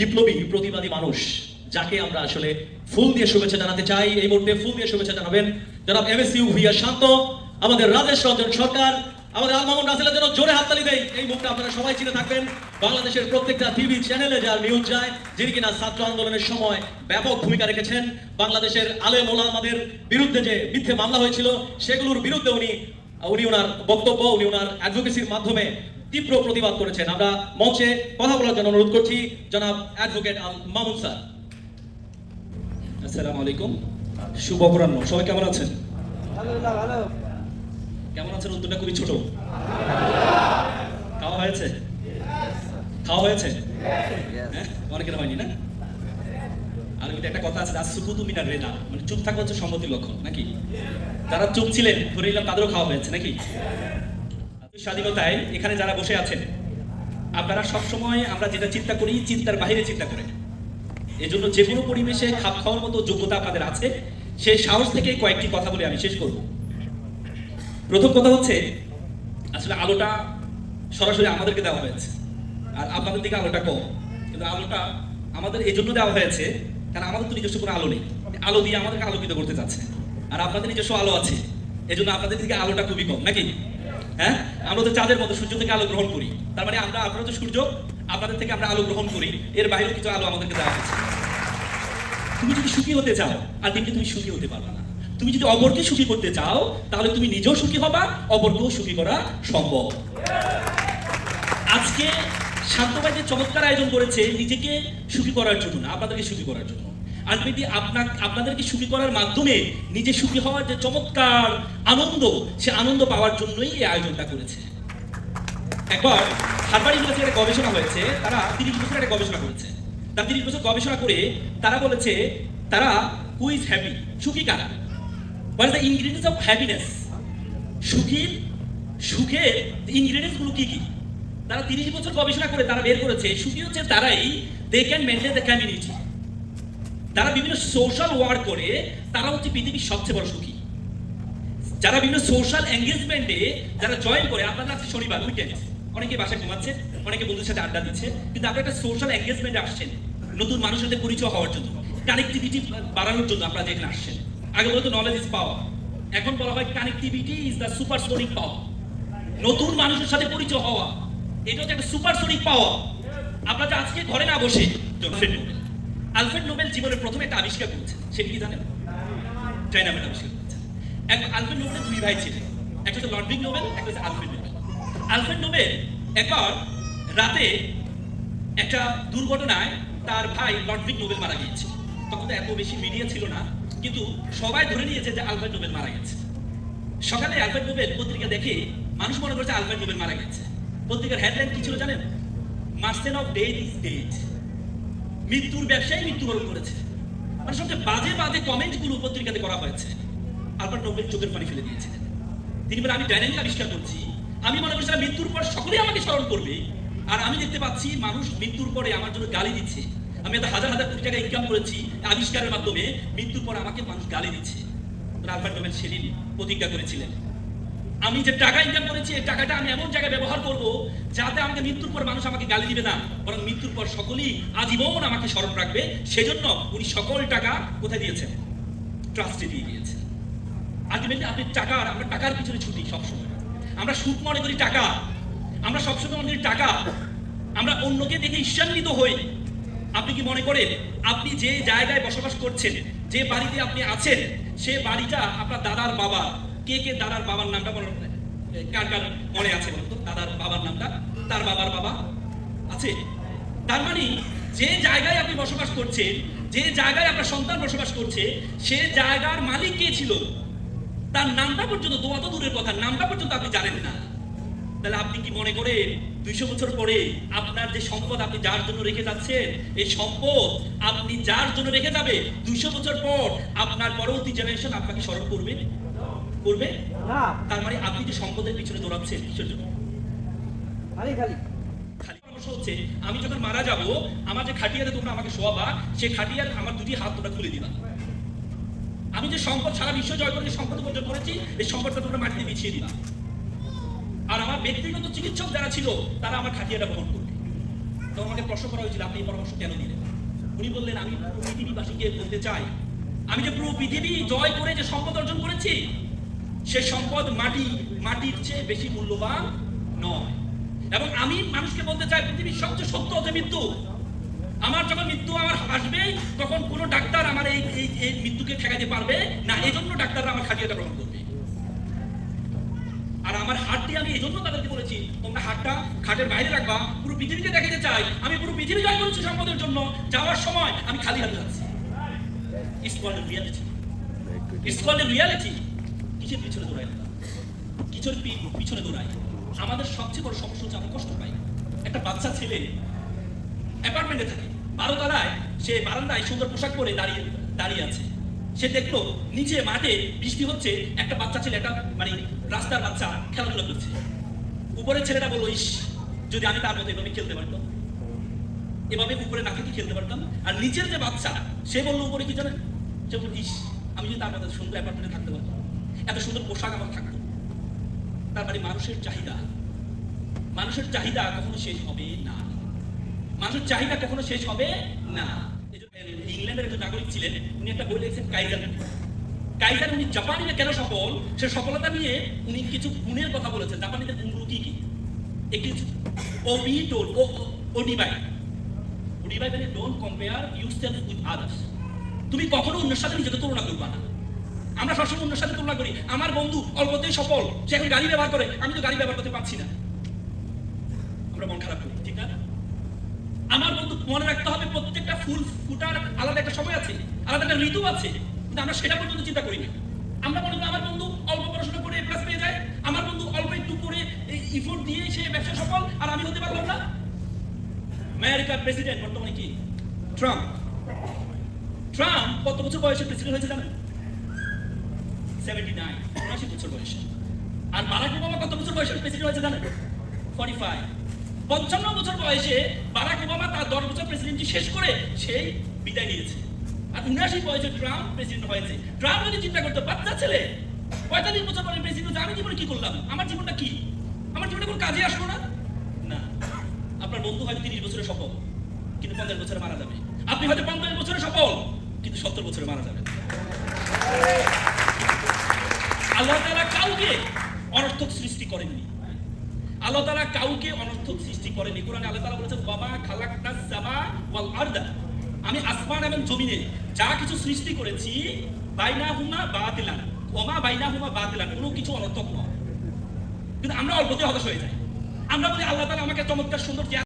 বিপ্লবী, প্রতিবাদী মানুষ যাকে আমরা আসলে ফুল দিয়ে শুভেচ্ছা জানাতে চাই। এই মুহূর্তে ফুল দিয়ে শুভেচ্ছা জানাবেন জনাব এম এস ইউ শান্ত, আমাদের রাজেশ রঞ্জন সরকার, আমাদের আলমামুন রাসেলের জন্য জোরে হাততালি দেই। এই মুহূর্তে আপনারা সবাই চিনে থাকবেন, বাংলাদেশের প্রত্যেকটা টিভি চ্যানেলে যার নিউজ যায়, যিনি কিনা ছাত্র আন্দোলনের সময় ব্যাপক ভূমিকা রেখেছেন, বাংলাদেশের আলেম ওলামাদের বিরুদ্ধে যে মিথ্যে মামলা হয়েছিল, সেগুলোর বিরুদ্ধে উনি উনি ওনার বক্তব্য, উনি ওনার অ্যাডভোকেসির মাধ্যমে তীব্র প্রতিবাদ করেছেন। আমরা মঞ্চে কথা বলার জন্য অনুরোধ করছি, জনাব অ্যাডভোকেট আল মামুন স্যার। আসসালামু আলাইকুম। শুভ অপরাহ্ন। সবাই কেমন আছেন? কেমন আছেন? উত্তরটা খুবই ছোট। খাওয়া হয়েছে? খাওয়া হয়েছে? হ্যাঁ? অনেকের হয়নি, না? আর একটা কথা আছে সুকুতু মিনার রেদা মানে চুপ থাকা হচ্ছে সম্মতির লক্ষণ, নাকি? যারা চুপ ছিলেন, ধরে নিলাম তাদেরও খাওয়া হয়েছে, নাকি? স্বাধীনতায় এখানে যারা বসে আছেন, আপনারা সবসময় আমরা যেটা চিন্তা করি, চিন্তার বাইরে চিন্তা করেন। যে কোনো পরিবেশে খাপ খাওয়ার মতো যোগ্যতা আপনাদের আছে। সেই সাহস থেকে কয়েকটি কথা বলে আমি শেষ করব। প্রথম কথা হচ্ছে, আসলে আলোটা সরাসরি আমাদেরকে দেওয়া হয়েছে। আর আপনাদের দিকে আলোটা কম। কিন্তু আলোটা আমাদের এই জন্য দেওয়া হয়েছে, কারণ আমাদের তো নিজস্ব কোনো আলো নেই। আলো দিয়ে আমাদেরকে আলোকিত করতে চাচ্ছে আর আপনাদের নিজস্ব আলো আছে। এই জন্য আপনাদের দিকে আলোটা খুবই কম, নাকি? হ্যাঁ? আমরা তো চাঁদের মতো সূর্য থেকে আলো গ্রহণ করি। তার মানে আমরা আপনারা তো সূর্য, আপনাদের থেকে আমরা আলো গ্রহণ করি। এর বাইরেও কিছু আলো আমাদেরকে দেওয়া হয়েছে। তুমি যদি সুখী হতে চাও, আর দিনকে তুমি সুখী হতে পারবে না। তুমি যদি অপরকে সুখী করতে চাও, তাহলে তুমি নিজেও সুখী হবা অপরকেও সুখী করা সম্ভব। আজকে শান্তভাই যে চমৎকার আয়োজন করেছে নিজেকে সুখী করার জন্য না, আপনাদেরকে সুখী করার জন্য। আপনাদেরকে সুখী করার মাধ্যমে নিজে সুখী হওয়ার যে চমৎকার আনন্দ, সে আনন্দ পাওয়ার জন্যই এই আয়োজনটা করেছে। একবার হারবার ইউনিভার্সিটির একটা গবেষণা হয়েছে, তারা তিরিশ বছর একটা গবেষণা করেছে। তারা তিরিশ বছর গবেষণা করে তারা বলেছে, তারা হু ইজ হ্যাপি সুখী কারা? What the ingredients of happiness সুখীর সুখের ইনগ্রিডিয়েন্টসগুলো কি কি? তারা তিরিশ বছর গবেষণা করে তারা বের করেছে, সুখী হচ্ছে তারাই they can maintain the community তারা বিভিন্ন সোশ্যাল ওয়ার্ক করে, তারা হচ্ছে পৃথিবীর সবচেয়ে বড় সুখী। যারা বিভিন্ন সোশ্যাল এঙ্গেজমেন্টে যারা জয়েন করে, আপনারা আজকে শনিবার উইকেন্ড অনেকে বাসায় ঘুমাচ্ছে, অনেকে বন্ধুদের সাথে আড্ডা দিচ্ছে, কিন্তু আপনারা একটা সোশ্যাল এঙ্গেজমেন্টে আসছেন, নতুন মানুষের সাথে পরিচয় হওয়ার জন্য কানেক্টিভিটি বাড়ানোর জন্য আপনারা যেখানে আসছেন। আগে বলতো নলেজ ইজ পাওয়ার এখন বলা হয় connectivity is the super supersonic power নতুন মানুষের সাথে পরিচয় হওয়া, এটা হচ্ছে একটা সুপার সুপারসোনিক পাওয়ার আপনারা আজকে ঘরে না বসে নোবেল আলফ্রেড নোবেল জীবনের প্রথমে একটা আবিষ্কার করেছেন সেটা কি জানেন? ডাইনামেট আবিষ্কার করেছেন এক আলফ্রেড নোবেলের দুই ভাই ছিলেন। একটা হচ্ছে লডভিক নোবেল, একটা হচ্ছে আলফ্রেড নোবেল। আলফ্রেড নোবেল একবার রাতে একটা দুর্ঘটনায় তার ভাই লডভিক নোবেল মারা গিয়েছে। তখন তো এত বেশি মিডিয়া ছিল না, কিন্তু সবাই ধরে নিয়েছে যে আলফ্রেড নোবেল মারা গেছে। সকালে আলফ্রেড নোবেল পত্রিকা দেখে মানুষ মনে করছে আলফ্রেড নোবেল মারা গেছে। পত্রিকার হেডলাইন কি ছিল জানেন? Merchant of death is death মৃত্যুর ব্যবসায়ী মৃত্যুবরণ করেছে। মানে সবচেয়ে বাজে বাজে কমেন্টগুলো পত্রিকাতে করা হয়েছে। আলবার্ট নোবেল চোখের পানি ফেলে দিয়েছিলেন তিনি বলে আমি ডাইনামিক আবিষ্কার করছি। আমি মনে করছিলাম মৃত্যুর পর সকলেই আমাকে স্মরণ করবে। আর আমি দেখতে পাচ্ছি মানুষ মৃত্যুর পরে আমার জন্য গালি দিচ্ছে। আমি এত হাজার হাজার কোটি টাকা ইনকাম করেছি আবিষ্কারের মাধ্যমে, মৃত্যুর পর আমাকে মানুষ গালি দিচ্ছে। আলবার্ট নোবেল সেদিন প্রতিজ্ঞা করেছিলেন। আমি যে টাকা ইনকাম করেছি, এই টাকাটা আমি এমন জায়গায় ব্যবহার করব যাতে আমাকে মৃত্যুর পর মানুষ আমাকে গালি দিবে না। বরং মৃত্যুর পর সকলেই আজীবন আমাকে স্মরণ রাখবে। সেজন্য উনি সকল টাকা কোথায় দিয়েছেন? ট্রাস্টে দিয়ে দিয়েছেন। আলটিমেটলি আপনি টাকার আমরা টাকার পিছনে ছুটি সবসময়। আমরা সুখ মনে করি টাকা। আমরা সবসময় মনে করি টাকা। আমরা অন্যকে দেখে ঈর্ষান্বিত হই। আপনি কি মনে করেন, আপনি যে জায়গায় বসবাস করছেন, যে বাড়িতে আপনি আছেন, সে বাড়িটা আপনার দাদার বাবা কে কে দাদার বাবার নামটা মনে কার কার মনে আছে বলতো দাদার বাবার নামটা? তার বাবার বাবা? আছে? তার মানে যে জায়গায় আপনি বসবাস করছেন, যে জায়গায় আপনার সন্তান বসবাস করছে, সে জায়গার মালিক কে ছিল? তার নামটা পর্যন্ত, দোয়া তো দূরের কথা, নামটা পর্যন্ত আপনি জানেন না। তাহলে আপনি কি মনে করেন, দুইশো বছর পরে আপনার যে সম্পদ আপনি যার জন্য রেখে যাচ্ছেন, এই সম্পদ আপনি যার জন্য রেখে যাবে, দুইশো বছর পর আপনার পরবর্তী জেনারেশন আপনাকে স্মরণ করবে? করবে? না। তার মানে আপনি যে সম্পদের পিছনে দৌড়াচ্ছেন কিসের জন্য? খালি খালি। হচ্ছে আমি যখন মারা যাব আমার যে খাটিয়াতে তোমরা আমাকে শোয়াবা সেই খাটিয়ার আমার দুটি হাত তোমরা খুলে দিবা। আমি যে সম্পদ সারা বিশ্ব জয় করে যে সম্পদ উপার্জন করেছি এই সম্পদটা তোমরা মাটিতে বিছিয়ে দিবা। আর আমার ব্যক্তিগত চিকিৎসক যারা ছিল তারা আমার খাটিয়াটা বহন করবে। তখন আমাকে প্রশ্ন করা হয়েছিল আপনি এই পরামর্শ কেন দিলেন? উনি বললেন আমি পুরো পৃথিবীবাসীকে বলতে চাই আমি যে পুরো পৃথিবী জয় করে যে সম্পদ অর্জন করেছি সে সম্পদ মাটি, মাটির চেয়ে বেশি মূল্যবান নয়। এবং আমি মানুষকে বলতে চাই, পৃথিবীর সবচেয়ে সত্য হচ্ছে মৃত্যু। আমার যখন মৃত্যু আমার আসবে তখন কোনো ডাক্তার আমার এই এই মৃত্যুকে ঠেকাতে পারবে না। এই জন্য ডাক্তাররা আমার খাটিয়াটা গ্রহণ করবে। আর আমার হাতটি আমি এই জন্য তাদেরকে বলেছি, তোমরা হাতটা খাটের বাইরে রাখবা। পুরো পৃথিবীকে দেখাতে চাই। আমি পুরো পৃথিবী জয় করেছি সম্পদের জন্য। যাওয়ার সময় আমি খালি হাতে যাচ্ছি। রিয়ালিটি রিয়ালিটি কিসের পিছনে দৌড়াই আমরা কিসের পি- পিছনে দৌড়াই আমাদের সবচেয়ে বড় সমস্যা হচ্ছে আমরা কষ্ট পাই। একটা বাচ্চা ছেলে অ্যাপার্টমেন্টে থাকে। বারো তলায় সে বারান্দায় সুন্দর পোশাক পরে দাঁড়িয়ে দাঁড়িয়ে আছে। সে দেখল নিচে মাঠে বৃষ্টি হচ্ছে, একটা বাচ্চা ছেলে, একটা মানে রাস্তার বাচ্চা খেলাধুলা করছে। উপরের ছেলেটা বলল, ইস, যদি আমি তার মতো এভাবে খেলতে পারতাম। এভাবে উপরে না থেকে খেলতে পারতাম। আর নিচের যে বাচ্চা, সে বলল, উপরে কি জানেন? সে বলল, ইস, আমি যদি তার মতো সুন্দর অ্যাপার্টমেন্টে থাকতে পারতাম। এত সুন্দর পোশাক আমার থাকতো তার মানে মানুষের চাহিদা। মানুষের চাহিদা কখনো শেষ হবে না। মানুষের চাহিদা কখনো শেষ হবে না। ইংল্যান্ডের একজন নাগরিক ছিলেন, উনি একটা বই লিখেছেন, কাইজার। কাইজার উনি জাপানিরা কেন সফল? সে সফলতা নিয়ে উনি কিছু গুণের কথা বলেছেন। জাপানিদের গুণগুলো কি কি? একটি টোল ও ও ডিভাই মানে don't compare yourself with others তুমি কখনো অন্যের সাথে নিজেকে তুলনা করবা না। আমরা সবসময় অন্যের সাথে তুলনা করি। আমার বন্ধু অল্পতেই সফল, সে এখন গাড়ি ব্যবহার করে, আমি তো গাড়ি ব্যবহার করতে পারছি না। আমরা মন খারাপ করি, ঠিক না? আমার বন্ধু মনে রাখতে হবে প্রত্যেকটা ফুল ফুটার আলাদা একটা সময় আছে, আলাদা একটা ঋতু আছে, কিন্তু আমরা সেটা পর্যন্ত চিন্তা করি না। আমরা মনে করি আমার বন্ধু অল্প পড়াশোনা করে প্লাস পেয়ে যায়, আমার বন্ধু অল্প একটু করে ইফোর্ট দিয়ে সে ব্যবসা সফল, আর আমি হতে পারলাম না। আমেরিকার প্রেসিডেন্ট বর্তমানে কি? ট্রাম্প ট্রাম্প কত বছর বয়সে প্রেসিডেন্ট হয়েছে জানেন? সেভেন্টি নাইন উনআশি বছর বয়সে। আর বারাক ওবামা কত বছর বয়সে? প্রেসিডেন্ট হয়েছে জানেন? ফর্টি ফাইভ পঞ্চান্ন বছর বয়সে বারাক ওবামা তার দশ বছর প্রেসিডেন্টটি শেষ করে সেই বিদায় নিয়েছে। আর উনআশি বয়সে ট্রাম্প প্রেসিডেন্ট হয়েছে। ট্রাম্প যদি চিন্তা করতো, বাচ্চা ছেলে, পঁয়তাল্লিশ বছর পরে প্রেসিডেন্ট আমি জীবনে কি করলাম? আমার জীবনটা কি? আমার জীবনে কোনো কাজে আসলো না? না। আপনার বন্ধু হয়তো তিরিশ বছরের সফল, কিন্তু পঞ্চাশ বছরে মারা যাবে। আপনি হয়তো পঞ্চাশ বছরে সফল, কিন্তু সত্তর বছরে মারা যাবেন। আল্লাহ তাআলা কাউকে অনর্থক সৃষ্টি করেননি। আল্লাহ তাআলা কাউকে অনর্থক সৃষ্টি কোরআনে আল্লাহ তাআলা বলেছেন ওয়াল আমি আসমান এবং জমিনে যা কিছু সৃষ্টি করেছি বাইনা বাইনাহুমা বাতিলান। ওমা বাইনাহুমা বাতিলান, কোনো কিছু অনর্থক নয়। কিন্তু আমরা অল্পতে হতাশ হয়ে যাই। আমরা বলি, আল্লাহ তাআলা আমাকে চমৎকার সুন্দর